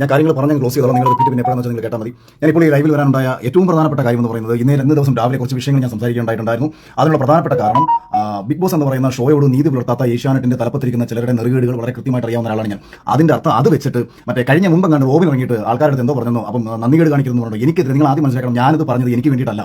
ഞാൻ കാര്യങ്ങൾ പറഞ്ഞ് ക്ലോസ് ചെയ്തോളാം. നിങ്ങൾ റിപ്പീറ്റ് പിന്നെ എപ്പോഴാണെന്ന് വെച്ചാൽ നിങ്ങൾ കേട്ടാൽ മതി. ഞാൻ ഞാനിപ്പോൾ ഈ ലൈവിൽ വരാനുണ്ടായ ഏറ്റവും പ്രധാനപ്പെട്ട കാര്യം എന്ന് പറയുന്നത് ഇന്നേ രണ്ട് ദിവസം രാവിലെ കുറച്ച് വിഷയങ്ങൾ ഞാൻ സംസാരിക്കേണ്ടതായിട്ടുണ്ടായിരുന്നു അതിനുള്ള പ്രധാനപ്പെട്ട കാരണം ബിഗ് ബോസ് എന്ന് പറയുന്ന ഷോയോട് നീതി പുലർത്താത്ത ഏഷ്യാനെറ്റിന്റെ തലപ്പത്തിരിക്കുന്ന ചിലരുടെ നെറുകേടുകൾ വളരെ കൃത്യമായിട്ട് അറിയാവുന്ന ഒരാളാണ് ഞാൻ. അതിന്റെ അർത്ഥം അത് വെച്ചിട്ട് മറ്റേ കഴിഞ്ഞ മുമ്പ് കണ്ട് റോബിൻ ഇറങ്ങിയിട്ട് ആൾക്കാരുടെ എന്തോ പറഞ്ഞു അപ്പം നന്ദികേട് കാണിക്കുന്നു പറഞ്ഞു എനിക്കെതിരെ നിങ്ങൾ ആദ്യം മനസ്സിലാക്കണം ഞാനത് പറഞ്ഞത് എനിക്ക് വേണ്ടിയിട്ടല്ല.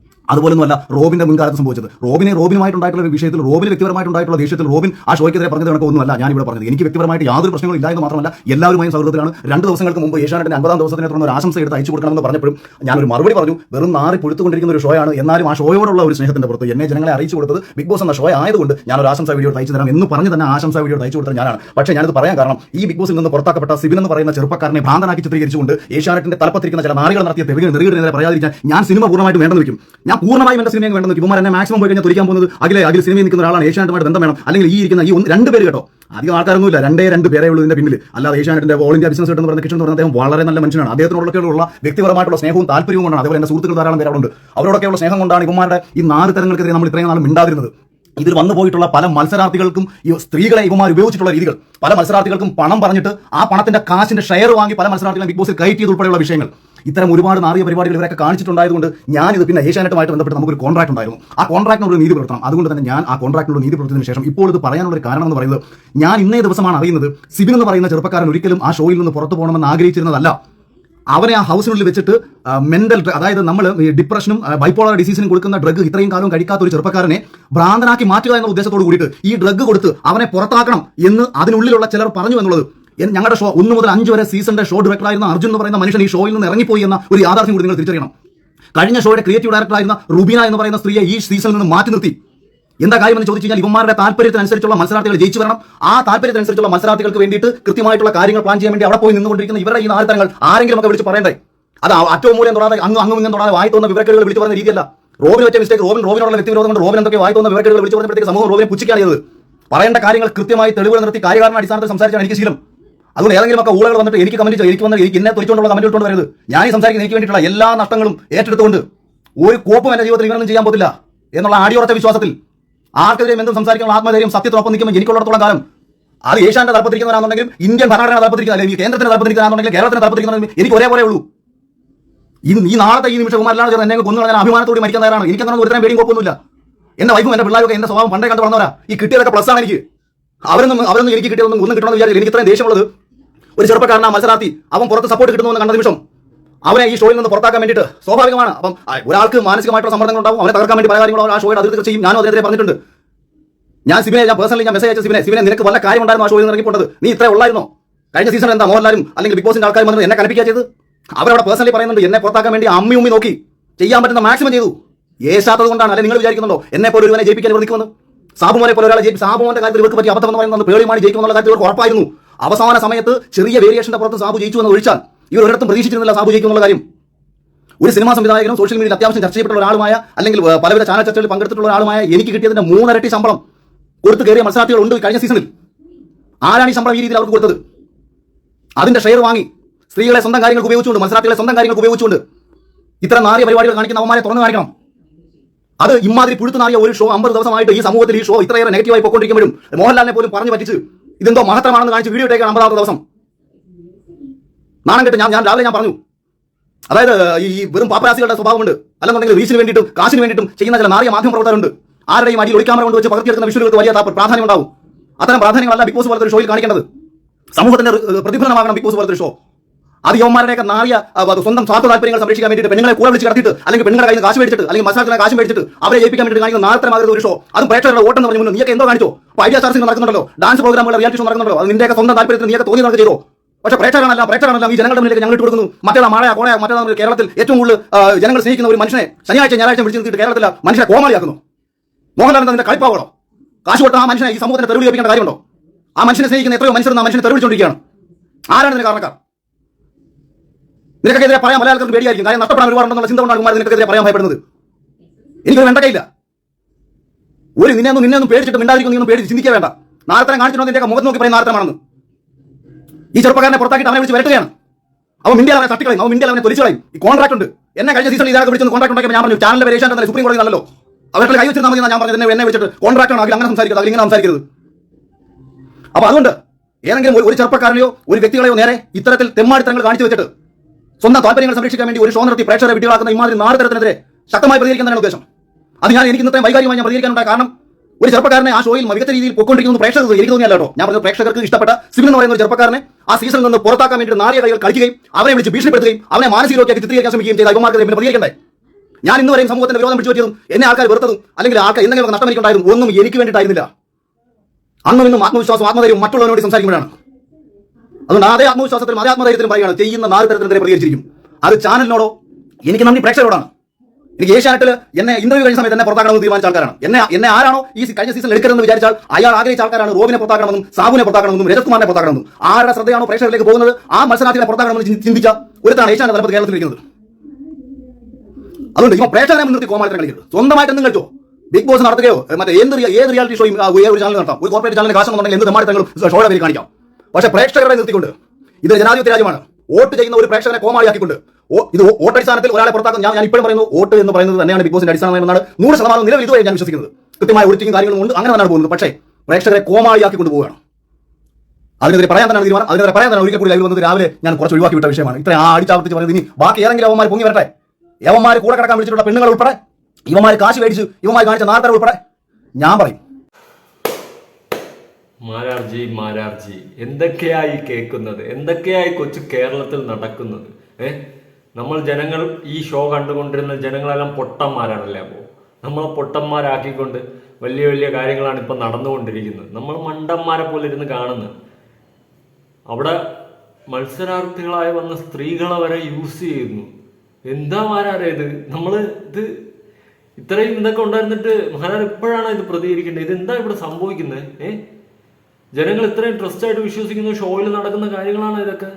അതുപോലൊന്നുമല്ല റോബിന്റെ മുൻകാലത്ത് സംഭവിച്ചത്. റോബിനെ റോബിനുമായിട്ടുണ്ടായിട്ടുള്ള ഒരു വിഷയത്തിൽ റോബിന് വ്യക്തിപരമായിട്ടുണ്ടായിട്ടുള്ള ദേഷ്യത്തിൽ റോബിൻ ആ ഷോയ്ക്കെതിരെ പറഞ്ഞത് കണക്ക് ഒന്നുമല്ല ഞാൻ ഇവിടെ പറഞ്ഞത്. എനിക്ക് വ്യക്തിപരമായിട്ട് യാതൊരു പ്രശ്നങ്ങളും ഇല്ല എന്ന് മാത്രമല്ല എല്ലാവരുമായും സൗഹൃദത്തിലാണ്. രണ്ട് ദിവസങ്ങൾക്ക് മുമ്പ് ഏഷ്യാനെറ്റിന്റെ അമ്പതാം ദിവസത്തിനെ തുടർന്ന് ഒരു ആശംസ എടുത്ത് അയച്ചു കൊടുക്കണമെന്ന് പറഞ്ഞപ്പോഴും ഞാനൊരു മറുപടി പറഞ്ഞു വെറും നാറി പൊഴുത്തുകൊണ്ടിരിക്കുന്ന ഒരു ഷോയാണ്. എന്നാലും ആ ഷോയോടുള്ള ഒരു സ്നേഹത്തിന്റെ പുറത്ത് എന്നെ ജനങ്ങളെ അറിയിച്ചു കൊടുത്തത് ബിഗ് ബോസ് എന്ന ഷോ ആയതുകൊണ്ട് ഞാൻ ഒരു ആശംസ വീഡിയോ അയച്ചു തരാം എന്ന് പറഞ്ഞ് തന്നെ ആശംസ വീഡിയോ അയച്ചു കൊടുത്തത് ഞാനാണ്. പക്ഷേ ഞാനത് പറയാൻ കാരണം ഈ ബിഗ് ബോസിൽ നിന്ന് പുറത്താക്കപ്പെട്ട സിബിൻ എന്ന് പറയുന്ന ചെറുപ്പക്കാരനെ ഭ്രാന്തനാക്കി ചിത്രീകരിച്ചുകൊണ്ട് ഏഷ്യാനെറ്റിന്റെ തലപ്പത്തിരിക്കുന്ന ചില നാറികൾ നടത്തിയ തെളിവ് നെറുകിടുന്നതിനെ പറയാതിരിക്കാൻ ഞാൻ സിനിമ പൂർണമായിട്ട് വേണ്ടെന്ന് വെക്കും ഞാൻ പൂർണമായും എന്റെ സിനിമയും വെക്കും ഇവന്മാർ എന്നെ മാക്സിമം പോയി കഴിഞ്ഞാൽ തുരിക്കാൻ പോകുന്നത് അഖിലെ അഖിൽ സിനിമയിൽ നിൽക്കുന്ന ഒരാളാണ് ഏഷ്യാനെറ്റുമായിട്ട് ബന്ധം വേണം അല്ലെങ്കിൽ ഈ ഇരിക്കുന്ന ഈ രണ്ട് പേര് കേട്ടോ. അധികം ആൾക്കാരൊന്നുമില്ല. രണ്ടേ രണ്ട് പേരേ ഉള്ളൂ ഇതിന്റെ പിന്നിൽ അല്ലാതെ ഏഷ്യാനെറ്റിന്റെ ഓൾ ഇന്ത്യ ബിസിനസ് എന്ന് പറഞ്ഞ കിഷൻ എന്ന് അദ്ദേഹം വളരെ നല്ല മനുഷ്യനാണ്. അദ്ദേഹത്തിനോടൊക്കെയുള്ള വ്യക്തിപരമായിട്ടുള്ള സ്നേഹവും താല്പര്യവും കൊണ്ടാണ്. അതുപോലെ എന്റെ സുഹൃത്തുക്കൾ ധാരാളം പേര് അവിടെ ഉണ്ട്. അവരോടൊക്കെയുള്ള സ്നേഹം കൊണ്ടാണ് ഇവന്മാരുടെ ഈ നാല് തരങ്ങൾക്കെതിരെ നമ്മൾ ഇത്രയും നാളും മിണ്ടാതിരുന്നത്. ഇതിൽ വന്നു പോയിട്ടുള്ള പല മത്സരാർത്ഥികൾക്കും ഈ സ്ത്രീകളെ ഇവമാർ ഉപയോഗിച്ചിട്ടുള്ള രീതികൾ. പല മത്സരാർത്ഥികൾക്കും പണം പറഞ്ഞിട്ട് ആ പണത്തിന്റെ കാശിന്റെ ഷെയർ വാങ്ങി പല മത്സരാർത്ഥികളും ബിഗ് ബോസിൽ കയറ്റിയത് ഉൾപ്പെടെയുള്ള വിഷയങ്ങൾ. ഇത്തരം ഒരുപാട് നാറിയ പരിപാടികൾ ഇവരൊക്കെ കാണിച്ചിട്ടുണ്ടായതുകൊണ്ട് ഞാനിത് പിന്നെ ഏഷ്യാനെറ്റുമായിട്ട് ബന്ധപ്പെട്ട് നമുക്കൊരു കോൺട്രാക്ട് ഉണ്ടായിരുന്നു. ആ കോൺട്രാക്ടിനോട് നീതി പുലർത്തണം. അതുകൊണ്ട് തന്നെ ഞാൻ ആ കോൺട്രാക്ടിനോട് നീതി പുലർത്തിയതിനു ശേഷം ഇപ്പോൾ ഇത് പറയാനുള്ള ഒരു കാരണം എന്ന് പറയുന്നത് ഞാൻ ഇന്നേ ദിവസമാണ് അറിയുന്നത് സിബിൻ എന്ന് പറയുന്ന ചെറുപ്പക്കാരൻ ഒരിക്കലും ആ ഷോയിൽ നിന്ന് പുറത്തു പോകണമെന്ന് ആഗ്രഹിച്ചിരുന്നതല്ല. അവനെ ആ ഹൗസിനുള്ളിൽ വെച്ചിട്ട് മെന്റൽ അതായത് നമ്മൾ ഡിപ്രഷനും ബൈപ്പോളർ ഡിസീസിനും കൊടുക്കുന്ന ഡ്രഗ് ഇത്രയും കാലം കഴിക്കാത്ത ഒരു ചെറുപ്പക്കാരനെ ഭ്രാന്തനാക്കി മാറ്റുക എന്ന ഉദ്ദേശത്തോട് കൂടിയിട്ട് ഈ ഡ്രഗ് കൊടുത്ത് അവനെ പുറത്താക്കണം എന്ന് അതിനുള്ളിലുള്ള ചിലർ പറഞ്ഞു എന്നുള്ളത് ഞങ്ങളുടെ ഷോ ഒന്ന് മുതൽ അഞ്ച് വരെ സീസണിന്റെ ഷോ ഡയറക്ടറായിരുന്ന അർജുൻ എന്ന് പറയുന്ന മനുഷ്യൻ ഈ ഷോയിൽ നിന്ന് ഇറങ്ങിപ്പോയി എന്ന ഒരു യാഥാർത്ഥ്യം കൂടി നിങ്ങൾ തിരിച്ചറിയണം. കഴിഞ്ഞ ഷോയുടെ ക്രിയേറ്റീവ് ഡയറക്ടറായിരുന്ന റുബീന എന്ന് പറയുന്ന സ്ത്രീയെ ഈ സീസണിൽ നിന്ന് മാറ്റി നിർത്തി. എന്താ കാര്യം എന്ന് ചോദിച്ചു കഴിഞ്ഞാൽ ഇവന്മാരുടെ താല്പര്യത്തിനനുസരിച്ചുള്ള മത്സരാർത്ഥികൾ ജയിച്ചു വരണം. ആ താല്പര്യത്തിനനുസരിച്ചുള്ള മത്സരാർത്ഥികൾക്ക് വേണ്ടിയിട്ട് കൃത്യമായിട്ടുള്ള കാര്യങ്ങൾ പ്ലാൻ ചെയ്യാൻ വേണ്ടി അവിടെ പോയി നിന്നുകൊണ്ടിരിക്കുന്ന ഇവരുടെ ഈ നാല് തരങ്ങൾ ആരെങ്കിലും ഒക്കെ വിളിച്ച് പറയണ്ടേ? അത് അറ്റവും മൂലം തൊടാതെ അങ്ങ് അങ്ങും ഇങ്ങും തൊടാതെ വായി തോന്നുന്ന വിവരക്കേടുകൾ വിളിച്ചു പറയുന്ന രീതിയല്ല. റോബിന് വെച്ച മിസ്റ്റേക്ക് റോബിൻ റോബിനോടുള്ള വ്യക്തിവിരോധം കൊണ്ട് റോബിൻ എന്തൊക്കെ വായി തോന്നുന്ന വിവരക്കേടുകൾ വിളിച്ചു പറഞ്ഞപ്പോഴത്തേക്ക് സമൂഹം റോബിനെ പുച്ഛിക്കാണ് ചെയ്തത്. പറയേണ്ട കാര്യങ്ങൾ കൃത്യമായി തെളിവുകൾ നിർത്തി കാര്യകാരണ അടിസ്ഥാനത്തിൽ സംസാരിച്ചാണ് എനിക്ക് ശീലം. അതുകൊണ്ട് ഏതെങ്കിലും ഒക്കെ ഊളകൾ വന്നിട്ട് എനിക്ക് കമന്റ് എനിക്ക് വന്നിട്ട് എനിക്ക് എന്നെ തൊഴിച്ചുകൊണ്ടുള്ള കമന്റ് ഇട്ടുകൊണ്ട് വരരുത്. ഞാൻ ഈ സംസാരിക്കുന്ന എനിക്ക് വേണ്ടിയിട്ടുള്ള എല്ലാ നഷ്ടങ്ങളും ഏറ്റെടുത്തുകൊണ്ട് ഒരു കോപ്പും എന്റെ ജീവിതത്തിൽ ഇവരൊന്നും ചെയ്യാൻ പോകില്ല എന്നുള്ള ആടിയുറച്ച വിശ്വാസത്തിൽ ആർക്കെതിരെയും എന്തും സംസാരിക്കുന്ന ആത്മധൈര്യം സത്യത്തിനൊപ്പം നിൽക്കുമ്പോൾ എനിക്കുള്ളടത്തോളം കാലം അത് ഏഷ്യാന്റെ തലപ്പത്തിരിക്കുന്നവരാണെന്നുണ്ടെങ്കിലും ഇന്ത്യൻ ഭരണഘടന തലപ്പത്തിരിക്കുന്ന അല്ലെങ്കിൽ കേന്ദ്രത്തിന്റെ തലപ്പത്തിരിക്കുന്നതാണെന്നുണ്ടെങ്കിൽ കേരളത്തിന്റെ തലപ്പത്തിരിക്കുന്ന എനിക്ക് ഒരേപോലെ ഉള്ളൂ. ഈ ഈ നാളത്തെ ഈ നിമിഷം കുമാരനാണ് ചേർന്ന് എന്നെ കൊന്നു ഞാൻ അഭിമാനത്തോടെ മരിക്കാൻ തയ്യാറാണ്. അങ്ങനെ ഒരുത്തരം പേടിയും കുഴപ്പമൊന്നുമില്ല എന്റെ വൈഫും എന്റെ പിള്ളേരൊക്കെ എന്റെ സ്വഭാവം പണ്ടേ കണ്ടു വളർന്നവരാ. ഈ കിട്ടിയതൊക്കെ പ്ലസ് ആണ് എനിക്ക്. അവരൊന്നും അവരൊന്നും എനിക്ക് കിട്ടിയതൊന്നും ഒന്നും കിട്ടണമെന്ന് വിചാരിച്ചില്ല എനിക്ക് ഇത്രയും ദേഷ്യമുള്ളത്. ഒരു ചെറുപ്പക്കാരനാ മത്സരാർത്ഥി. അവൻ പുറത്ത് സപ്പോർട്ട് കിട്ടുന്നു എന്ന് കണ്ട നിമിഷം അവനെ ഈ ഷോയിൽ നിന്ന് പുറത്താക്കാൻ വേണ്ടിയിട്ട് സ്വാഭാവികമാണ്. അപ്പം ഒരാൾക്ക് മാനസികമായിട്ടുള്ള സമ്മർദ്ദങ്ങൾ ഉണ്ടാവും. അവനെ തകർക്കാൻ വേണ്ടി പല കാര്യങ്ങളും ആ ഷോയിൽ അതിർത്തി ചെയ്യും. ഞാനും അതിനെതിരെ പറഞ്ഞിട്ടുണ്ട്. ഞാൻ സിബിനെ ഞാൻ പേഴ്സണലി ഞാൻ മെസ്സേജ് അയച്ച സിബിനെ സിബിനെ നിനക്ക് വല്ല കാര്യം ഉണ്ടായിരുന്നു ആ ഷോയിൽ നിന്ന് ഇറങ്ങിപ്പോണ്ടത്? നീ ഇത്ര ഉള്ളായിരുന്നോ? കഴിഞ്ഞ സീസൺ എന്താ മോഹൻലാലും അല്ലെങ്കിൽ ബിഗ് ബോസിന്റെ ആൾക്കാരും വന്നത് എന്നെ കൽപ്പിക്കുക ചെയ്ത് അവരവിടെ പേഴ്സണലി പറയുന്നുണ്ട് എന്നെ പുറത്താക്കാൻ വേണ്ടി അമ്മി ഉമ്മി നോക്കി. ചെയ്യാൻ പറ്റുന്ന മാക്സിമം ചെയ്തു. ഏശാത്തത് കൊണ്ടാണ്. അല്ലെങ്കിൽ നിങ്ങൾ വിചാരിക്കുന്നുണ്ടോ? എന്നെ പോലെ ഒരുവനെ ജയിപ്പിക്കാൻ ഇവർ സാബുമോനെ പോലെ ഒരാളെ ജയിപ്പി സാബുമോന്റെ കാര്യത്തിൽ ഇവർക്ക് പറ്റിയ അബദ്ധം പറയുന്നത് പേളിമാണി ജയിക്കുമെന്നുള്ള കാര്യത്തിൽ ഇവർക്ക് ഉറപ്പായിരുന്നു. അവസാന സമയത്ത് ചെറിയ വേരിയേഷന്റെ പുറത്ത് സാബു ജയിച്ചു എന്ന് ഒഴിച്ചാൽ ഇവർ ഒരിടത്തും പ്രതീക്ഷിച്ചിരുന്നില്ല സാബു ജയിക്കുമെന്നുള്ള കാര്യം. ഒരു സിനിമാ സംവിധായകനും സോഷ്യൽ മീഡിയയിൽ അത്യാവശ്യം ചർച്ച ചെയ്യപ്പെട്ട ഒരാളുമായ അല്ലെങ്കിൽ പല പലവിധ ചാനൽ ചർച്ചകളിൽ പങ്കെടുത്തിട്ടുള്ള ഒരാളുമായ എനിക്ക് കിട്ടിയതിന്റെ മൂന്നരട്ടി ശമ്പളം കൊടുത്തു കയറിയ മത്സരാർത്ഥികൾ ഉണ്ട് കഴിഞ്ഞ സീസണിൽ ആരാണ് ഈ ശമ്പളം ഈ രീതിയിൽ അവർക്ക് കൊടുത്തത്? അതിന്റെ ഷെയർ വാങ്ങി സ്ത്രീകളെ സ്വന്തം കാര്യങ്ങൾക്ക് ഉപയോഗിച്ചുകൊണ്ട് മത്സരാർത്ഥികളെ സ്വന്തം കാര്യങ്ങൾക്ക് ഉപയോഗിച്ചുകൊണ്ട് ഇത്തരം നാറിയ പരിപാടികൾ കാണിക്കുന്ന അവന്മാരെ തുറന്നു കാണിക്കണം. അത് ഇമാതിരി പുഴുത്തുനാറിയ ഒരു ഷോ അമ്പത് ദിവസമായിട്ട് ഈ സമൂഹത്തിൽ ഈ ഷോ ഇത്രയേറെ നെഗറ്റീവായി പോയിക്കൊണ്ടിരിക്കുമ്പോഴും മോഹൻലാലിനെ പോലും പറഞ്ഞു പറ്റിച്ച് ഇതെന്തോ മഹത്തരമാണെന്ന് കാണിച്ച് വീഡിയോ ഇട്ടേക്കാണ് അമ്പതാമത്തെ ദിവസം. നാണം കെട്ട് ഞാൻ ഞാൻ രാവിലെ ഞാൻ പറഞ്ഞു. അതായത് ഈ വെറും പാപ്പരാസികളുടെ സ്വഭാവമുണ്ട്. അല്ലെന്നുണ്ടെങ്കിൽ റീച്ചിന് വേണ്ടിയിട്ടും കാശിന് വേണ്ടിയിട്ടും ചെയ്യുന്ന ചില നാറിയ മാധ്യമ പ്രവർത്തകരുണ്ട്. ആരുടെയും അടിയിൽ ഒളിക്യാമറ കൊണ്ട് വെച്ച് പകർത്തിയെടുക്കുന്ന വിഷുകൾക്ക് വലിയ പ്രാധാന്യം ഉണ്ടാവും. അത്തരം പ്രാധാന്യങ്ങളല്ല ബിഗ് ബോസ് പോലത്തെ ഒരു ഷോയിൽ കാണിക്കേണ്ടത്. സമൂഹത്തിന്റെ പ്രതിഫലനമാകണം ബിഗ് ബോസ് പോലത്തെ ഒരു ഷോ അത് യവന്മാരുടെയൊക്കെ നാറിയ സ്വന്തം സ്വാർത്ഥ താല്പര്യങ്ങൾ സംരക്ഷിക്കാൻ വേണ്ടിയിട്ട് പെണ്ണുങ്ങളെ കൂടെ വിളിച്ച് കടത്തിയിട്ട് അല്ലെങ്കിൽ പെണ്ണുങ്ങളെ കയ്യിൽ കാശ് മേടിച്ചിട്ട് അല്ലെങ്കിൽ മത്സരത്തിലെ കാശ് മേടിച്ചിട്ട് അവരെ ജയിപ്പിക്കാൻ വേണ്ടി കാണിക്കുന്ന നാളത്തെ മാതിരി ഒരു ഷോ അതും പ്രേക്ഷകരുടെ ഓട്ടം എന്ന് പറഞ്ഞു നീയൊക്കെ എന്തോ കാണിച്ചോ? അപ്പോൾ ഐഡിയ സ്റ്റാർസിംഗ് നടക്കുന്നുണ്ടല്ലോ. ഡാൻസ് പ്രോഗ്രാമുകൾ റിയാലിറ്റി ഷോ നടക്കുന്നുണ്ടോ അത് നിന്റെയൊക്കെ സ്വന്തം താല്പര്യത്തിൽ നീയൊക്കെ തോന്നി നടക്കുക ചെയ്തോ? പക്ഷേ പ്രേക്ഷകരാണല്ല പ്രേക്ഷകരാണല്ല ഈ ജനങ്ങളുടെ മുന്നിലേക്ക് ഞങ്ങൾ ഇട്ട് കൊടുക്കുന്നു മറ്റേതാ മഴ കോണയ മറ്റേതാ കേരളത്തിൽ ഏറ്റവും കൂടുതൽ ജനങ്ങൾ സ്നേഹിക്കുന്ന ഒരു മനുഷ്യനെ ശനിയാഴ്ച ഞായറാഴ്ച വിളിച്ചു നിർത്തിയിട്ട് മനുഷ്യരെ മനുഷ്യനെ കോമാളിയാക്കുന്നു. മോഹൻലാൽ അതിന്റെ കളിപ്പാവണോ കാശ് കൊടുത്ത ആ മനുഷ്യനെ ഈ സമൂഹത്തിന് തെരുവിൽ കേൾപ്പിക്കേണ്ട കാര്യമുണ്ടോ? ആ മനുഷ്യനെ സ്നേഹിക്കുന്ന എത്രയോ മനുഷ്യർ ആ മനുഷ്യനെ തെരുവിച്ചുകൊണ്ടിരിക്കുകയാണ് ആരാണ് ഇതിന് കാരണക്കാർ? നിനക്കെതിരെ പറയാൻ മലയാളത്തിൽ പേടിയായിരിക്കും. കാര്യം നഷ്ടപ്പെടാൻ ഒരുപാടുണ്ടെന്നുള്ള ചിന്ത കൊണ്ടാണ് കുമാരൻ നിനക്കെതിരെ പറയാൻ ഭയപ്പെടുന്നത്. എനിക്കൊരു വെണ്ടക്കയില്ല. ഒരു നിന്നെ ഒന്നും നിന്നെ ഒന്നും പേടിച്ചിട്ട് മിണ്ടാതിരിക്കും നീ പേടിച്ച് ചിന്തിക്കാൻ വേണ്ട. നാളത്തെ കാണിച്ചിട്ടുണ്ടോ നിന്റെ മുഖത്ത് നോക്കി പറയും നാരത്തരമാണെന്ന് ഈ ചെറുപ്പക്കാരനെ പുറത്താക്കിയിട്ട് അവനെ വിളിച്ച് വരട്ടുകയാണ്. അവൻ ഇന്ത്യയിൽ അവനെ തട്ടിക്കളയും. അവൻ ഇന്ത്യയിൽ അവനെ തൊലിച്ചു കളയും. ഈ കോൺട്രാക്ട് ഉണ്ട്. എന്നെ കഴിഞ്ഞ സീസണിൽ ഇതാകെ വിളിച്ചൊന്ന് കോൺട്രാക്ട് ഞാൻ പറഞ്ഞു ചാനലിന്റെ പരീക്ഷ സുപ്രീം കോടതി നല്ലല്ലോ അവരുടെ കൈ വെച്ചിരുന്നാൽ ഞാൻ പറഞ്ഞത്. എന്നെ വിളിച്ചിട്ട് കോൺട്രാക്ട് ആണ്. അങ്ങനെ സംസാരിക്കരുത്. അതിൽ ഇങ്ങനെ സംസാരിക്കരുത്. അപ്പൊ അതുകൊണ്ട് ഏതെങ്കിലും ഒരു ചെറുപ്പക്കാരനെയോ ഒരു വ്യക്തികളെയോ നേരെ ഇത്തരത്തിൽ തെമ്മാടിത്തരങ്ങൾ കാണിച്ചു വെച്ചിട്ട് സ്വന്തം താല്പര്യങ്ങൾ സംരക്ഷിക്കാൻ വേണ്ടി ഒരു ഷോ നടത്തി പ്രേക്ഷകരെ വിട്ടുകളാക്കുന്ന ഇമാതിരി നാടകത്തിനെതിരെ ശക്തമായി പ്രതികരിക്കുന്നതാണ് ഉദ്ദേശം. അത് ഞാൻ എനിക്ക് ഇന്നത്തെ വൈകാരികമായി ഞാൻ പ്രതികരിക്കാനുണ്ടായ കാരണം ഒരു ചെറുപ്പക്കാരനെ ആ ഷോയിൽ മികച്ച രീതിയിൽ പൊക്കൊണ്ടിരിക്കുന്നു പ്രേക്ഷകർ എനിക്ക് തോന്നിയല്ല കേട്ടോ. ഞാൻ പറഞ്ഞ പ്രേക്ഷകർക്ക് ഇഷ്ടപ്പെട്ട സിബിൻ എന്ന് പറയുന്ന ഒരു ചെറുപ്പക്കാരനെ ആ സീസണിൽ നിന്ന് പുറത്താക്കാൻ വേണ്ടി നാറിയ കൈകൾ കളിക്കുകയും അവരെ വിളിച്ച് ഭീഷണിപ്പെടുത്തുകയും അവനെ മാനസിക ചിത്രീകരിക്കാൻ ശ്രമിക്കുകയും ചെയ്ത. അഭിമാർക്ക് പിന്നെ പ്രതികരിക്കണ്ടേ? ഞാൻ ഇന്ന് വരെയും സമൂഹത്തിന്റെ വിരോധം പിടിച്ചു പറ്റിയതും എന്നെ ആൾക്കാർ വെറുത്തതും അല്ലെങ്കിൽ ആൾക്കാർ എന്തെങ്കിലും നഷ്ടം എനിക്കുണ്ടായിരുന്നു ഒന്നും എനിക്ക് വേണ്ടിയിട്ടായിരുന്നില്ല. അന്നും ഇന്നും ആത്മവിശ്വാസം ആത്മധൈര്യം മറ്റുള്ളവരോട് സംസാരിക്കുമ്പോഴാണ്. അതുകൊണ്ട് അതേ ആത്മവിശ്വാസത്തിലും അതേ ആത്മധൈര്യത്തിലും പറയുകയാണ്? ചെയ്യുന്ന നാല് തരത്തിനെതിരെ പ്രതികരിച്ചിരിക്കും. അത് ചാനലിനോടോ എനിക്ക് നന്ദി പ്രേക്ഷകരോടാണ്. എനിക്ക് ഏഷ്യാനെറ്റിൽ എന്നെ ഇന്റർവ്യൂ കഴിഞ്ഞ സമയത്ത് എന്നെ പുറത്താക്കണമെന്ന് തീരുമാനിച്ച ആൾക്കാരാണ്. എന്നെ എന്നെ ആരാണോ ഈ കഴിഞ്ഞ സീസൺ എടുക്കരുതെന്ന് വിചാരിച്ചാൽ അയാൾ ആഗ്രഹിച്ച ആൾക്കാരാണ്. റോബിനെ പുറത്താക്കണമെന്നും സാബുവിനെ പുറത്താക്കണമെന്നും രജത് കുമാറിനെ പുറത്താക്കണമെന്നും. ആരുടെ ശ്രദ്ധയാണോ പ്രേക്ഷകരിലേക്ക് പോകുന്നത്? ആ മത്സരാർത്ഥികളെ പുറത്താക്കണമെന്ന് ചിന്തി- ചിന്തിച്ച ഒരുത്താണ് ഏഷ്യാനെ തലപ്പത്ത് കേരളത്തിലിരിക്കുന്നത് അതുകൊണ്ട് ഇവ പ്രേക്ഷകരെ മുൻനിർത്തി കോമാളിത്തരം കളിക്കരുത്. സ്വന്തമായിട്ട് എന്തും കളിച്ചോ? ബിഗ് ബോസ് നടത്തുകയോ? മറ്റേ എന്ത് ഏത് റിയാലിറ്റി ഷോയും ഒരു ചാനൽ നടത്താം? ഒരു കോർപ്പറേറ്റ് ചാനലിന് കാശുണ്ടെങ്കിൽ എന്ത് തെമ്മാടിത്തങ്ങളും ഷോയുടെ പേര് കാണിക്കാം. പക്ഷേ പ്രേക്ഷകരെ നിർത്തിക്കൊണ്ട് ഇത് ജനാധിപത്യ രാജ്യമാണ്. വോട്ട് ചെയ്യുന്ന ഒരു പ്രേക്ഷകനെ കോമാളിയാക്കിക്കൊണ്ട് ഇത് വോട്ട് വോട്ടടിസ്ഥാനത്തിൽ ഒരാളെ പുറത്താക്കും ഞാൻ ഇപ്പോഴും പറയുന്നു വോട്ട് എന്ന് പറയുന്നത് തന്നെയാണ് ബിഗ് ബോസിന്റെ അടിസ്ഥാനം എന്നാണ് നൂറ് ശതമാനം നിലവിൽ ഇതുവരെ ഞാൻ വിശ്വസിക്കുന്നത്. കൃത്യമായ ഒഴിച്ചും കാര്യങ്ങളും ഉണ്ട് അങ്ങനെ തന്നെയാണ് പോകുന്നത്. പക്ഷേ പ്രേക്ഷകരെ കോമാളിയാക്കി കൊണ്ടുപോവുകയാണ് അതിനെതിരെ പറയാൻ തന്നെ തീരുമാനം അതിനെതിരെ പറയാൻ തന്നെ ഒരിക്കൽ കൂടി ലൈവിൽ വന്നത് രാവിലെ ഞാൻ കുറച്ച് ഒഴിവാക്കി വിട്ട വിഷയമാണ്. ഇത്ര അടിച്ചാവർത്തിച്ച് പറയുന്നത് ഇനി ബാക്കി ഏതെങ്കിലും അവന്മാർ പൊങ്ങി വരട്ടെ? യവന്മാർ കൂടെ കിടക്കാൻ വിളിച്ചിട്ടുള്ള പെണ്ണുങ്ങൾ ഉൾപ്പെടെ ഇവന്മാർ കാശ് മേടിച്ച് ഇവന്മാർ കാണിച്ച നാട്ടർ ഉൾപ്പെടെ ഞാൻ പറയും. മാരാർജി മാരാർജി. എന്തൊക്കെയായി കേൾക്കുന്നത്? എന്തൊക്കെയായി കൊച്ചു കേരളത്തിൽ നടക്കുന്നത്? ഏഹ് നമ്മൾ ജനങ്ങൾ ഈ ഷോ കണ്ടുകൊണ്ടിരുന്ന ജനങ്ങളെല്ലാം പൊട്ടന്മാരാണല്ലേ അപ്പോൾ നമ്മളെ പൊട്ടന്മാരാക്കിക്കൊണ്ട് വലിയ വലിയ കാര്യങ്ങളാണ് ഇപ്പം നടന്നുകൊണ്ടിരിക്കുന്നത്. നമ്മൾ മണ്ടന്മാരെ പോലെ ഇരുന്ന് കാണുന്നത് അവിടെ മത്സരാർത്ഥികളായി വന്ന സ്ത്രീകളെ വരെ യൂസ് ചെയ്യുന്നു. എന്താ മാരാരെ ഇത്? നമ്മൾ ഇത് ഇത്രയും ഇതൊക്കെ ഉണ്ടായിരുന്നിട്ട് മഹാരാർ ഇപ്പോഴാണ് ഇത് പ്രതികരിക്കേണ്ടത്? ഇത് എന്താ ഇവിടെ സംഭവിക്കുന്നത്? ഏ? ജനങ്ങൾ ഇത്രയും ട്രസ്റ്റ് ആയിട്ട് വിശ്വസിക്കുന്ന ഷോയിൽ നടക്കുന്ന കാര്യങ്ങളാണ് ഇതൊക്കെ.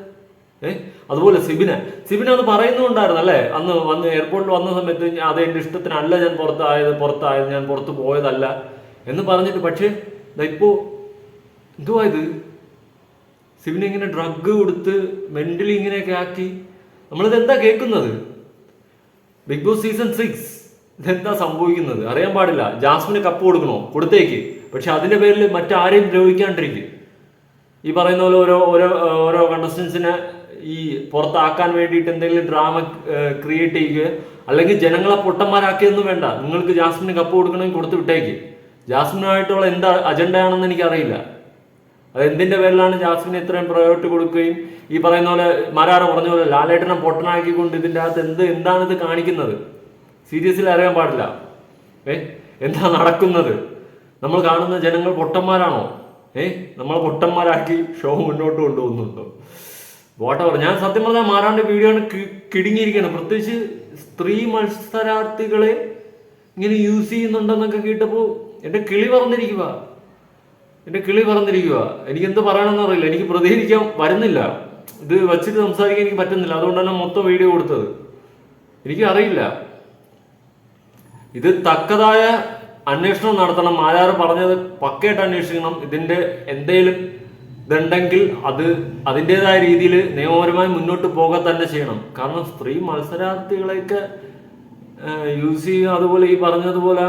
ഏഹ് അതുപോലെ സിബിന്. സിബിന് അത് പറയുന്നുണ്ടായിരുന്നു അല്ലേ? അന്ന് വന്ന് എയർപോർട്ടിൽ വന്ന സമയത്ത് അത് എന്റെ ഇഷ്ടത്തിനല്ല ഞാൻ പുറത്തായത് പുറത്തായത് ഞാൻ പുറത്ത് പോയതല്ല എന്ന് പറഞ്ഞിട്ട് പക്ഷേ ഇപ്പോ എന്തുവാ ഇത്? ഇങ്ങനെ ഡ്രഗ് കൊടുത്ത് മെന്റലി ഇങ്ങനെയൊക്കെ ആക്കി. നമ്മളിത് എന്താ കേൾക്കുന്നത്? ബിഗ് ബോസ് സീസൺ സിക്സ് ഇതെന്താ സംഭവിക്കുന്നത്? അറിയാൻ പാടില്ല. ജാസ്മിന് കപ്പ് കൊടുക്കണോ? കൊടുത്തേക്ക്. പക്ഷെ അതിന്റെ പേരിൽ മറ്റാരെയും ദ്രോഹിക്കാണ്ടിരിക്കും. ഈ പറയുന്ന പോലെ ഓരോ ഓരോ ഓരോ കണ്ടസ്റ്റൻസിനെ ഈ പുറത്താക്കാൻ വേണ്ടിയിട്ട് എന്തെങ്കിലും ഡ്രാമ ക്രിയേറ്റ് ചെയ്യുക. അല്ലെങ്കിൽ ജനങ്ങളെ പൊട്ടന്മാരാക്കിയൊന്നും വേണ്ട. നിങ്ങൾക്ക് ജാസ്മിന് കപ്പ് കൊടുക്കണമെങ്കിൽ കൊടുത്തു വിട്ടേക്ക്. ജാസ്മിനായിട്ടുള്ള എന്താ അജണ്ടയാണെന്ന് എനിക്കറിയില്ല. അത് എന്തിന്റെ പേരിലാണ് ജാസ്മിന് ഇത്രയും പ്രയോറിറ്റി കൊടുക്കുകയും ഈ പറയുന്ന പോലെ മരാറ പറഞ്ഞ പോലെ ലാലേട്ടനെ പൊട്ടനാക്കിക്കൊണ്ട് ഇതിന്റെ അകത്ത് എന്ത് എന്താണ് ഇത് കാണിക്കുന്നത്? സീരിയസിൽ അറിയാൻ പാടില്ല. ഏ? എന്താ നടക്കുന്നത്? നമ്മൾ കാണുന്ന ജനങ്ങൾ പൊട്ടന്മാരാണോ? ഏ നമ്മൾ പൊട്ടന്മാരാക്കി ഷോ മുന്നോട്ട് കൊണ്ടുപോകുന്നുണ്ടോ? വാട്ടവർ ഞാൻ സത്യം പറഞ്ഞാൽ മാറാണ്ട് വീഡിയോ കിടുങ്ങിയിരിക്കുകയാണ് പ്രത്യേകിച്ച് സ്ത്രീ മത്സരാർത്ഥികളെ ഇങ്ങനെ യൂസ് ചെയ്യുന്നുണ്ടെന്നൊക്കെ കേട്ടപ്പോൾ എന്റെ കിളി പറഞ്ഞിരിക്കുക എന്റെ കിളി പറഞ്ഞിരിക്കുക എനിക്ക് എന്ത് പറയണമെന്ന് അറിയില്ല. എനിക്ക് പ്രതികരിക്കാൻ വരുന്നില്ല. ഇത് വെച്ചിട്ട് സംസാരിക്കാൻ എനിക്ക് പറ്റുന്നില്ല. അതുകൊണ്ടാണ് മൊത്തം വീഡിയോ കൊടുത്തത്. എനിക്ക് അറിയില്ല ഇത് തക്കതായ അന്വേഷണം നടത്തണം. ആരാർ പറഞ്ഞത് പക്കയായിട്ട് അന്വേഷിക്കണം. ഇതിന്റെ എന്തെങ്കിലും ഇതുണ്ടെങ്കിൽ അത് അതിന്റെതായ രീതിയിൽ നിയമപരമായി മുന്നോട്ട് പോകാൻ തന്നെ ചെയ്യണം. കാരണം സ്ത്രീ മത്സരാർത്ഥികളെയൊക്കെ യൂസ് ചെയ്യുക അതുപോലെ ഈ പറഞ്ഞതുപോലെ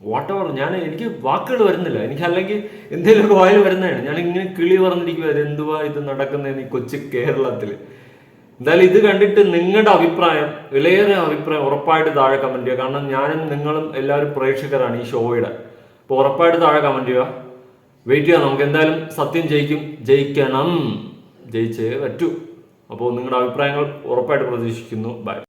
വാട്ടവർ ഞാൻ എനിക്ക് വാക്കുകൾ വരുന്നില്ല. എനിക്ക് അല്ലെങ്കിൽ എന്തെങ്കിലുമൊക്കെ വായിൽ വരുന്നതാണ്. ഞാൻ ഇങ്ങനെ കിളി പറഞ്ഞിരിക്കുക എന്തുവാ ഇത് നടക്കുന്നതെന്ന് ഈ കൊച്ചു കേരളത്തിൽ എന്തായാലും ഇത് കണ്ടിട്ട് നിങ്ങളുടെ അഭിപ്രായം വിലയേറെ അഭിപ്രായം ഉറപ്പായിട്ട് താഴെ കമന്റ് ചെയ്യുക. കാരണം ഞാനും നിങ്ങളും എല്ലാവരും പ്രേക്ഷകരാണ് ഈ ഷോയുടെ. അപ്പോൾ ഉറപ്പായിട്ട് താഴെ കമന്റ് ചെയ്യുക. വെയിറ്റ് ചെയ്യാം നമുക്ക് എന്തായാലും സത്യം ജയിക്കും. ജയിക്കണം. ജയിച്ചേ പറ്റൂ. അപ്പോൾ നിങ്ങളുടെ അഭിപ്രായങ്ങൾ ഉറപ്പായിട്ട് പ്രതീക്ഷിക്കുന്നു. ബൈ